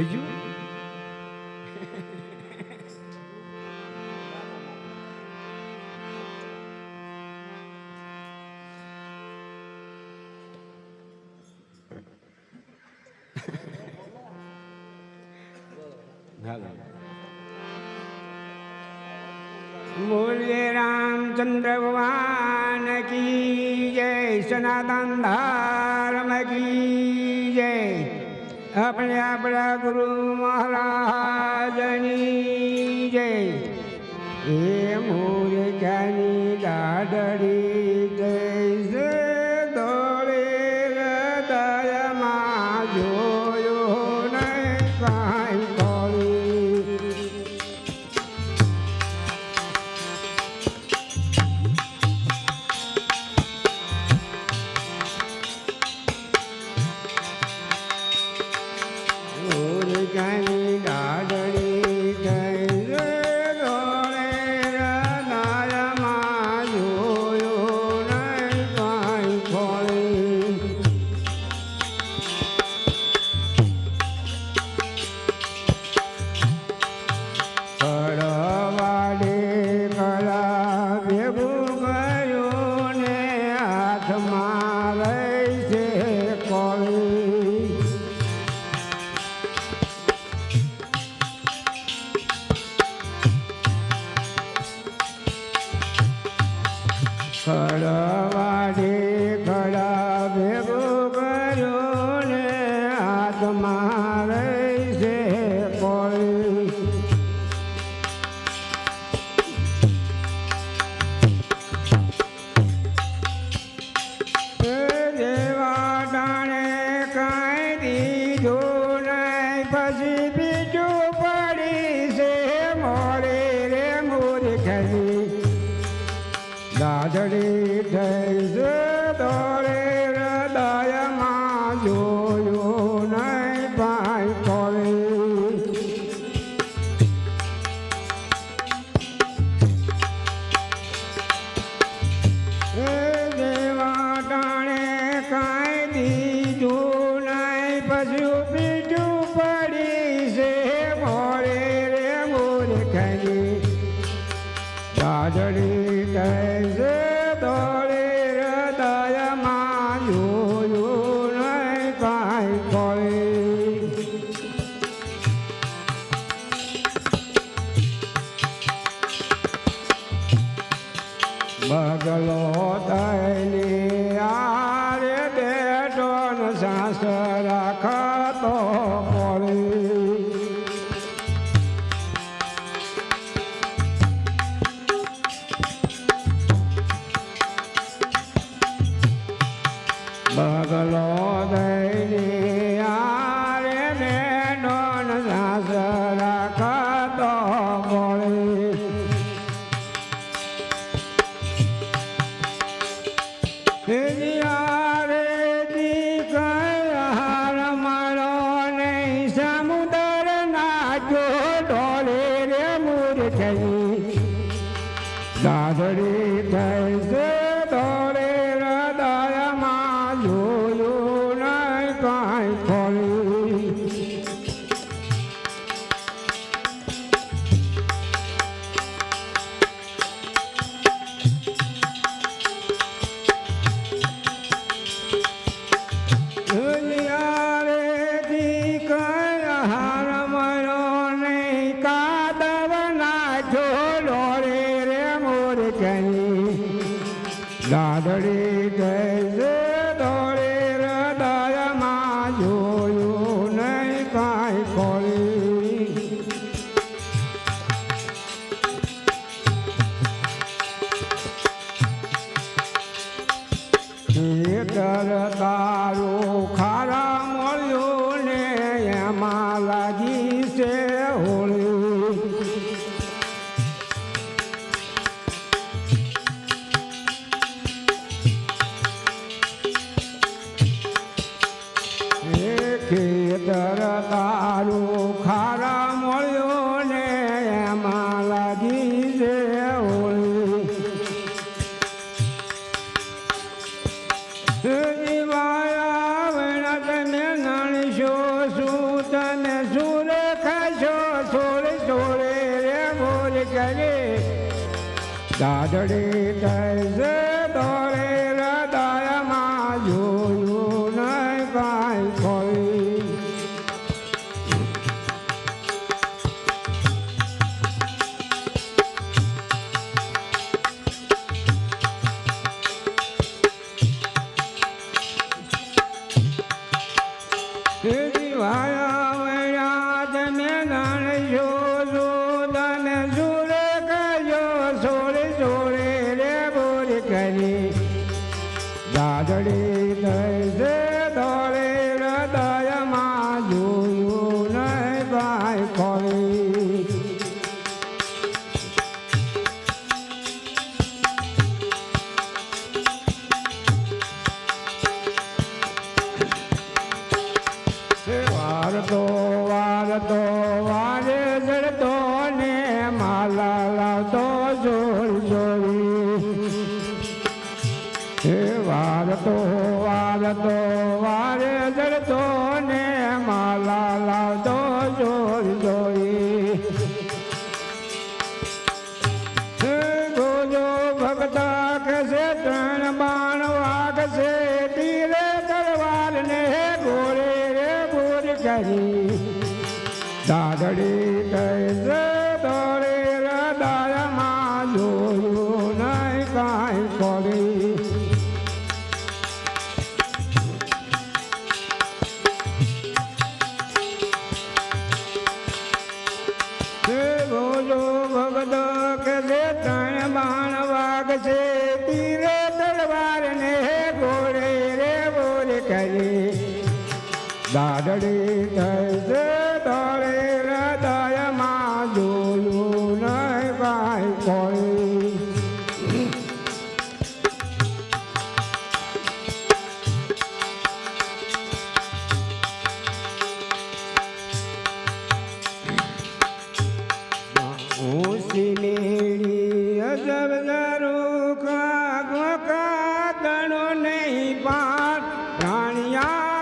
Hey, you. बोलिए रामचंद्र भगवान की जय सनातन धर्म की जय આપણે આપણા ગુરુ મહારાજની જય. એ મૂર્ખાની દાઢડી ખડવાથી ખડા ભેગો કર્યો ને હાથમાં છે કોઈ દેવા ટાણે કાંઈ દીધું નહીં, પછી બીજું પડી છે, મોરે રે મૂર્ખ ગાઢડી જય આસ રાખતો મોરી બગલો દઈ આરે ને નોન આસ રાખતો મોરી Yeah. भगता દાદડી લઈ દોડે હૃદયમાં જોયું નહીં ભાઈ કોઈ. વારતો વારતો વારે જડતો ને માલા લાવતો જોર જોરી. વાજતો વાજતો વારે જડતો ને માલા લાવતો.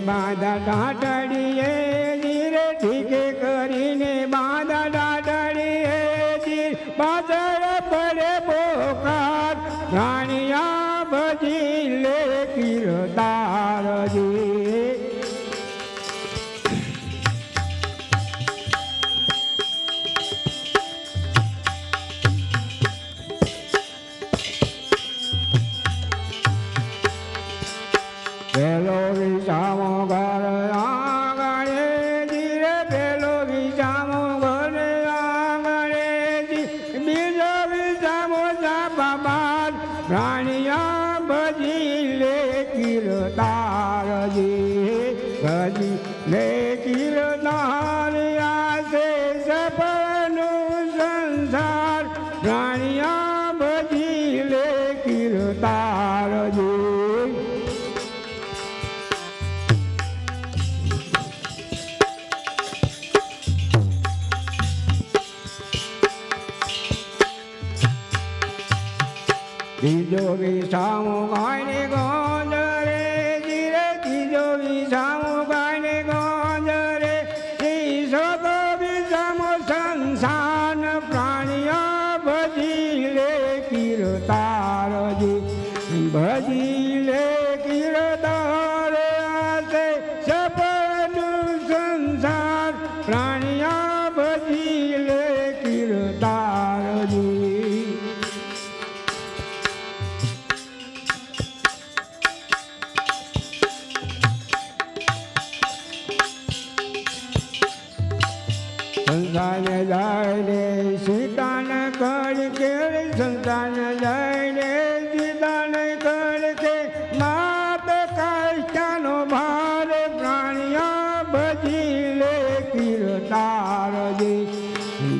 by the garden. Galileia. Né?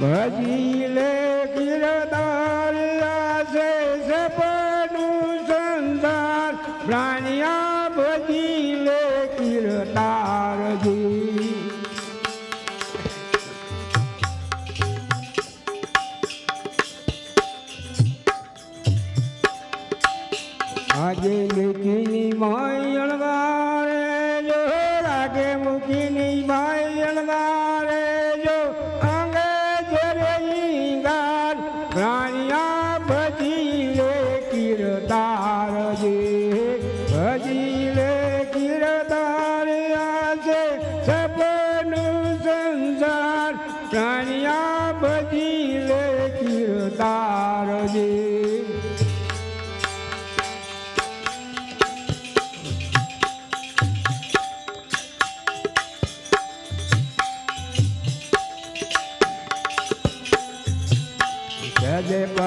ભજી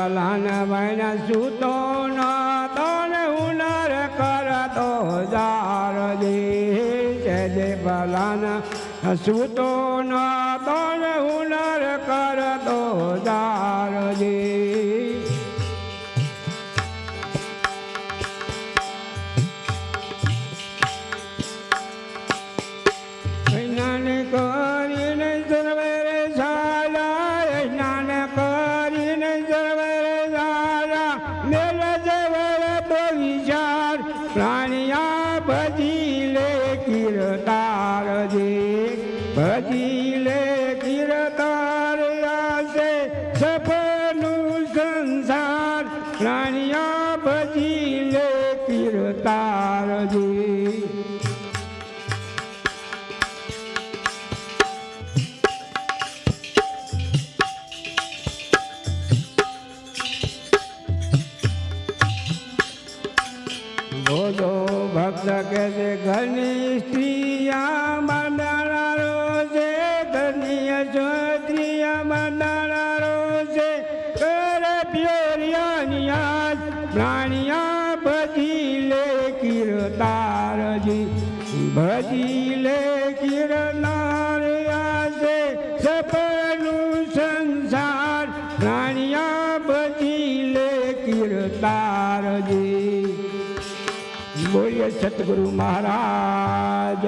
જલાન વણ સૂતો ન તણ ઉનર કરતો જાર દે જય ભલાન સૂતો ના સંસાર નાનિયા ભજી લે કિરતારજી ભક્ત કે ઘની સદગુરુ મહારાજની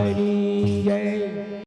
જય.